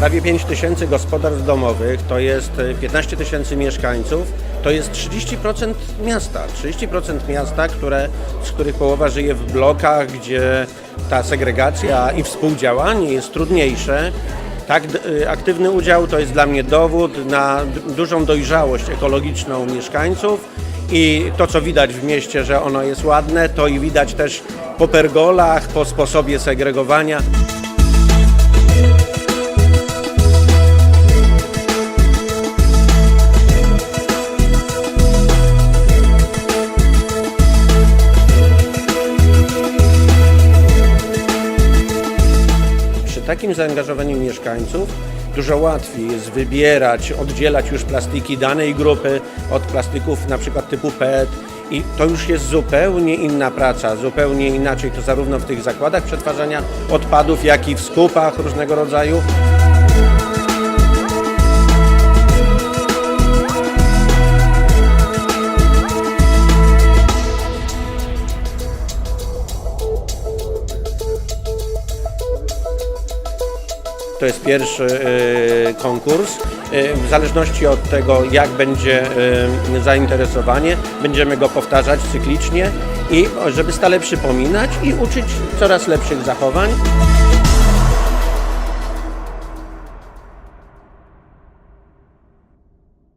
prawie 5 tysięcy gospodarstw domowych, to jest e, 15 tysięcy mieszkańców, to jest 30% miasta. 30% miasta, które, z których połowa żyje w blokach, gdzie ta segregacja i współdziałanie jest trudniejsze. Tak y, aktywny udział to jest dla mnie dowód na dużą dojrzałość ekologiczną mieszkańców i to, co widać w mieście, że ono jest ładne, to i widać też po pergolach, po sposobie segregowania. Takim zaangażowaniu mieszkańców dużo łatwiej jest wybierać, oddzielać już plastiki danej grupy od plastików na przykład typu PET i to już jest zupełnie inna praca, zupełnie inaczej to zarówno w tych zakładach przetwarzania odpadów, jak i w skupach różnego rodzaju. To jest pierwszy y, konkurs. Y, W zależności od tego, jak będzie y, zainteresowanie, będziemy go powtarzać cyklicznie i żeby stale przypominać i uczyć coraz lepszych zachowań.